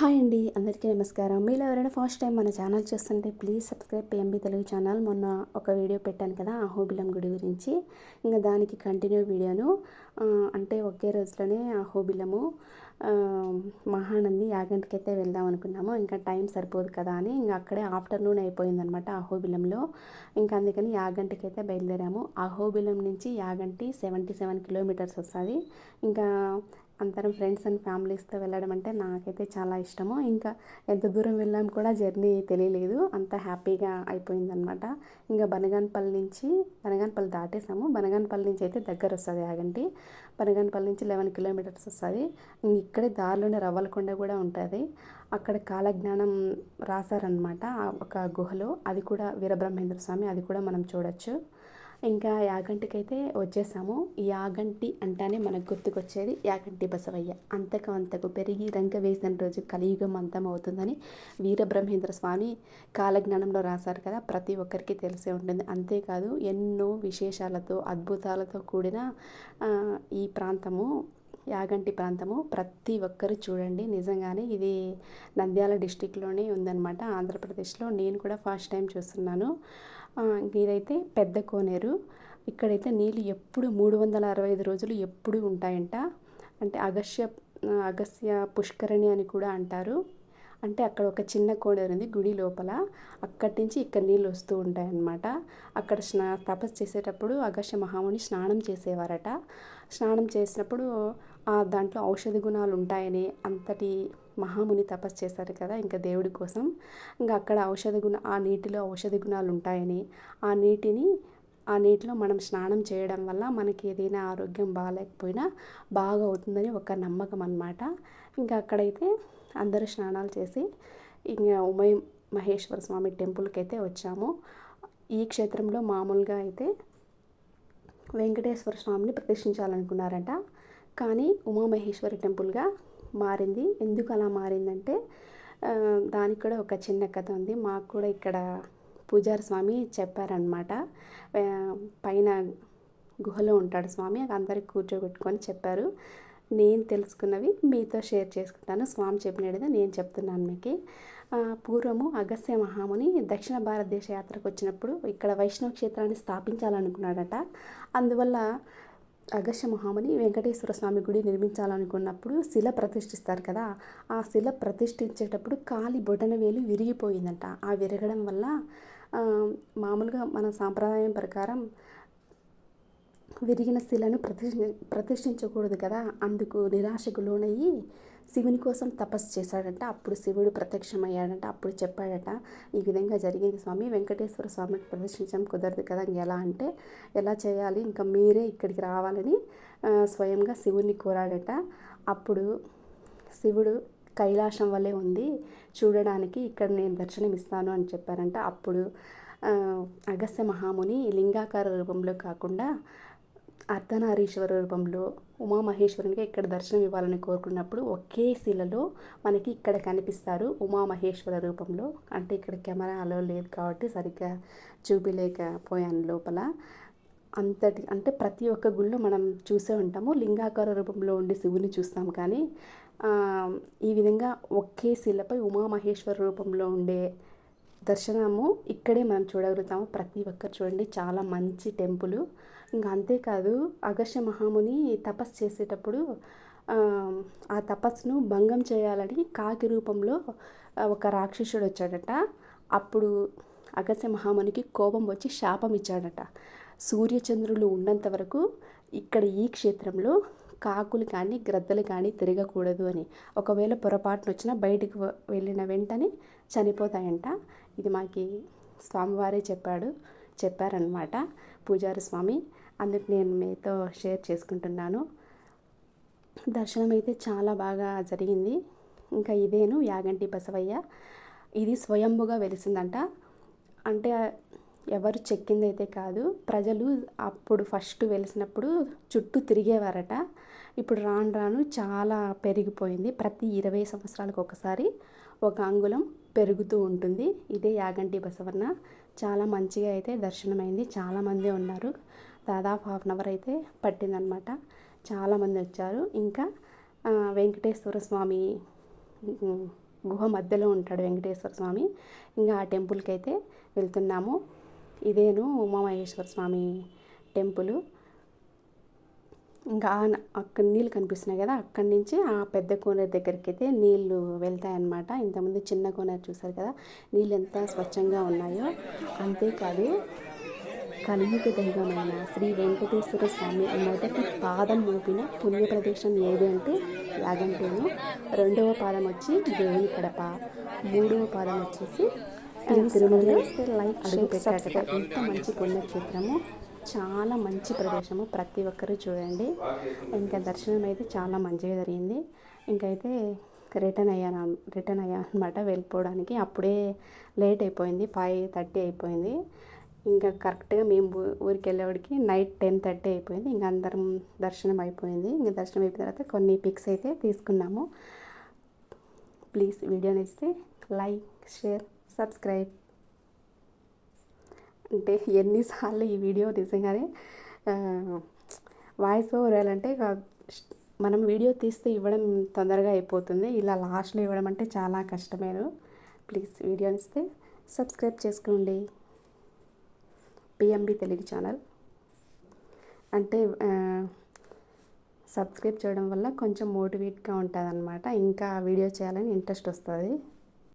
Hi అండి అందరికీ నమస్కారం. మీరు ఎవరైనా ఫస్ట్ టైం మన ఛానల్ చూస్తుంటే please subscribe PMB Telugu channel. మొన్న ఒక వీడియో పెట్టాను కదా అహోబిలం గుడి గురించి. ఇంకా దానికి కంటిన్యూ వీడియోను అంటే ఒకే రోజులోనే అహోబిలము మహానంది యాగంటికి అయితే వెళ్దాం అనుకున్నాము. ఇంకా టైం సరిపోదు కదా అని ఇంకా అక్కడే ఆఫ్టర్నూన్ అయిపోయిందనమాట అహోబిలంలో ఇంకా అందుకని యాగంటికి అయితే బయలుదేరాము అహోబిలం నుంచి యాగంటి సెవెంటీ సెవెన్ కిలోమీటర్స్ వస్తుంది. ఇంకా అందరం ఫ్రెండ్స్ అండ్ ఫ్యామిలీస్తో వెళ్ళడం అంటే నాకైతే చాలా ఇష్టము. ఇంకా ఎంత దూరం వెళ్ళాం కూడా జర్నీ తెలియలేదు. అంత హ్యాపీగా అయిపోయిందనమాట. ఇంకా బనగాన్పల్లి నుంచి బనగాన్పల్లి దాటేసాము. బనగాన్పల్లి నుంచి అయితే దగ్గర వస్తుంది యాగంటి. బనగానపల్లి నుంచి లెవెన్ కిలోమీటర్స్ వస్తుంది. ఇక్కడే దారిలోనే రవ్వలకొండ కూడా ఉంటుంది. అక్కడ కాలజ్ఞానం రాశారనమాట ఒక గుహలో. అది కూడా వీరబ్రహ్మేంద్ర స్వామి అది కూడా మనం చూడొచ్చు. ఇంకా యాగంటికైతే వచ్చేసాము. యాగంటి అంటానే మనకు గుర్తుకొచ్చేది యాగంటి బసవయ్య. అంతకు అంతకు పెరిగి రంగ వేసిన రోజు కలియుగం అంతం అవుతుందని వీరబ్రహ్మేంద్ర స్వామి కాలజ్ఞానంలో రాశారు కదా ప్రతి ఒక్కరికి తెలిసే ఉంటుంది. అంతేకాదు ఎన్నో విశేషాలతో అద్భుతాలతో కూడిన ఈ ప్రాంతము యాగంటి ప్రాంతము. ప్రతి ఒక్కరు చూడండి. నిజంగానే ఇది నంద్యాల డిస్టిక్లోనే ఉందన్నమాట. ఆంధ్రప్రదేశ్లో నేను కూడా ఫస్ట్ టైం చూస్తున్నాను. ఇదైతే పెద్ద కోనేరు. ఇక్కడైతే నీళ్ళు ఎప్పుడు మూడు వందల అరవై ఐదు రోజులు ఎప్పుడు ఉంటాయంట. అంటే అగస్య అగస్య పుష్కరణి అని కూడా అంటారు. అంటే అక్కడ ఒక చిన్న కోనేరు ఉంది గుడి లోపల. అక్కడి నుంచి ఇక్కడ నీళ్ళు వస్తూ ఉంటాయన్నమాట. అక్కడ స్నా తపస్సు చేసేటప్పుడు అగస్య మహాముని స్నానం చేసేవారట. స్నానం చేసినప్పుడు దాంట్లో ఔషధ గుణాలు ఉంటాయని అంతటి మహాముని తపస్సు చేశారు కదా ఇంకా దేవుడి కోసం. ఇంకా అక్కడ ఔషధ గుణ ఆ నీటిలో ఔషధ గుణాలు ఉంటాయని. ఆ నీటిని ఆ నీటిలో మనం స్నానం చేయడం వల్ల మనకి ఏదైనా ఆరోగ్యం బాగాలేకపోయినా బాగా అవుతుందని ఒక నమ్మకం అనమాట ఇంకా అక్కడైతే అందరూ స్నానాలు చేసి ఇంకా ఉమయ మహేశ్వర స్వామి టెంపుల్కి అయితే వచ్చాము. ఈ క్షేత్రంలో మామూలుగా అయితే వెంకటేశ్వర స్వామిని ప్రతిష్ఠించాలనుకున్నారట. కానీ ఉమామహేశ్వరి టెంపుల్గా మారింది. ఎందుకు అలా మారిందంటే దానికి కూడా ఒక చిన్న కథ ఉంది. మాకు కూడా ఇక్కడ పూజారి స్వామి చెప్పారనమాట పైన గుహలో ఉంటాడు స్వామి. అందరికి కూర్చోబెట్టుకొని చెప్పారు. నేను తెలుసుకున్నవి మీతో షేర్ చేసుకుంటాను. స్వామి చెప్పినది నేను చెప్తున్నాను మీకు. పూర్వము అగస్త్య మహాముని దక్షిణ భారతదేశ యాత్రకు వచ్చినప్పుడు ఇక్కడ వైష్ణవ క్షేత్రాన్ని స్థాపించాలనుకున్నాడట. అందువల్ల అగస్య మహాముని వెంకటేశ్వర స్వామి గుడి నిర్మించాలనుకున్నప్పుడు శిల ప్రతిష్ఠిస్తారు కదా. ఆ శిల ప్రతిష్ఠించేటప్పుడు కాలి బొటన వేలు విరిగిపోయిందంట. ఆ విరగడం వల్ల మామూలుగా మన సాంప్రదాయం ప్రకారం విరిగిన శిలను ప్రతిష్ఠి ప్రతిష్ఠించకూడదు కదా? అందుకు నిరాశకు లోనయ్యి శివుని కోసం తపస్సు చేశాడట. అప్పుడు శివుడు ప్రత్యక్షమయ్యాడట. అప్పుడు చెప్పాడట ఈ విధంగా జరిగింది స్వామి. వెంకటేశ్వర స్వామిని ప్రదర్శించడం కుదరదు కదా? ఎలా అంటే ఎలా చేయాలి? ఇంకా మీరే ఇక్కడికి రావాలని స్వయంగా శివుణ్ణి కోరాడట. అప్పుడు శివుడు కైలాసం వల్లే ఉంది. చూడడానికి ఇక్కడ నేను దర్శనం ఇస్తాను అని చెప్పారంట. అప్పుడు అగస్త్య మహాముని లింగాకార రూపంలో కాకుండా అర్ధనారీశ్వర రూపంలో ఉమామహేశ్వరునికి ఇక్కడ దర్శనం ఇవ్వాలని కోరుకున్నప్పుడు ఒకే శిలలో మనకి ఇక్కడ కనిపిస్తారు ఉమామహేశ్వర రూపంలో. అంటే ఇక్కడ కెమెరా అలో లేదు కాబట్టి సరిగ్గా చూపిలేకపోయాను లోపల. అంతటి అంటే ప్రతి ఒక్క గుళ్ళు మనం చూసే ఉంటాము. లింగాకార రూపంలో ఉండే శివుని చూస్తాం కానీ ఈ విధంగా ఒకే శిలపై ఉమామహేశ్వర రూపంలో ఉండే దర్శనము ఇక్కడే మనం చూడగలుగుతాము. ప్రతి ఒక్కరు చూడండి చాలా మంచి టెంపుల్. ఇంకా అంతేకాదు అగస్య మహాముని తపస్సు చేసేటప్పుడు ఆ తపస్సును భంగం చేయాలని కాకి రూపంలో ఒక రాక్షసుడు వచ్చాడట. అప్పుడు అగస్య మహామునికి కోపం వచ్చి శాపం ఇచ్చాడట. సూర్యచంద్రులు ఉన్నంత వరకు ఇక్కడ ఈ క్షేత్రంలో కాకులు కానీ గ్రద్దలు కానీ తిరగకూడదు అని. ఒకవేళ పొరపాటున వచ్చినా బయటికి వెళ్ళిన వెంటనే చనిపోతాయంట. ఇది మాకి స్వామివారే చెప్పాడు చెప్పారనమాట పూజారి స్వామి. అందుకు నేను మీతో షేర్ చేసుకుంటున్నాను. దర్శనం అయితే చాలా బాగా జరిగింది. ఇంకా ఇదేను యాగంటి బసవయ్య. ఇది స్వయంభుగా వెలిసిందంట. అంటే ఎవరు చెక్కింది అయితే కాదు ప్రజలు అప్పుడు ఫస్ట్ వెలిసినప్పుడు చుట్టూ తిరిగేవారట. ఇప్పుడు రాను రాను చాలా పెరిగిపోయింది. ప్రతి ఇరవై సంవత్సరాలకు ఒకసారి ఒక అంగుళం పెరుగుతూ ఉంటుంది. ఇదే యాగంటి బసవన్న. చాలా మంచిగా అయితే దర్శనమైంది. చాలామంది ఉన్నారు. దాదాపు హాఫ్ అన్ అవర్ అయితే పట్టిందనమాట. చాలామంది వచ్చారు. ఇంకా వెంకటేశ్వర స్వామి గుహ మధ్యలో ఉంటాడు వెంకటేశ్వర స్వామి. ఇంకా ఆ టెంపుల్కి అయితే వెళ్తున్నాము. ఇదేను ఉమామహేశ్వర స్వామి టెంపుల్. ఇంకా అక్కడ నీళ్ళు కనిపిస్తున్నాయి కదా అక్కడి నుంచి ఆ పెద్ద కోనేరు దగ్గరికి అయితే నీళ్ళు వెళ్తాయన్నమాట. ఇంతకుముందు చిన్న కోనేరు చూసారు కదా నీళ్ళు ఎంత స్వచ్ఛంగా ఉన్నాయో అంతేకాదు కలియుగ దైవమైన శ్రీ వెంకటేశ్వర స్వామి మొదటి పాదం మోపిన పుణ్య ప్రదేశం ఏది అంటే యాగంటేను. రెండవ పాదం వచ్చి దేవుని కడప మూడవ పాదం వచ్చేసి తిరుమల లైక్ అడుగు పెట్టాడట ఇంత మంచి పుణ్యక్షేత్రము. చాలా మంచి ప్రదేశము. ప్రతి ఒక్కరూ చూడండి. ఇంకా దర్శనం అయితే చాలా మంచిగా జరిగింది. ఇంకైతే రిటర్న్ అయ్యాను రిటర్న్ అయ్యాను అనమాట వెళ్ళిపోవడానికి. అప్పుడే లేట్ అయిపోయింది. ఫైవ్ థర్టీ అయిపోయింది. ఇంకా కరెక్ట్గా మేము ఊరికి వెళ్ళేవాడికి నైట్ టెన్ థర్టీ అయిపోయింది. ఇంకా అందరం దర్శనం అయిపోయింది. ఇంకా దర్శనం అయిపోయిన తర్వాత కొన్ని పిక్స్ అయితే తీసుకున్నాము. ప్లీజ్ వీడియోని ఇస్తే లైక్ షేర్ సబ్స్క్రైబ్. అంటే ఎన్నిసార్లు ఈ వీడియో నిజంగానే వాయిస్ ఓవర్ వేయాలంటే మనం వీడియో తీస్తే ఇవ్వడం తొందరగా అయిపోతుంది. ఇలా లాస్ట్లో ఇవ్వడం అంటే చాలా కష్టమేను. ప్లీజ్ వీడియోని ఇస్తే సబ్స్క్రైబ్ చేసుకోండి. PMB Telugu channel. అంటే సబ్స్క్రైబ్ చేయడం వల్ల కొంచెం మోటివేట్గా ఉంటుంది అనమాట ఇంకా వీడియో చేయాలని ఇంట్రెస్ట్ వస్తుంది.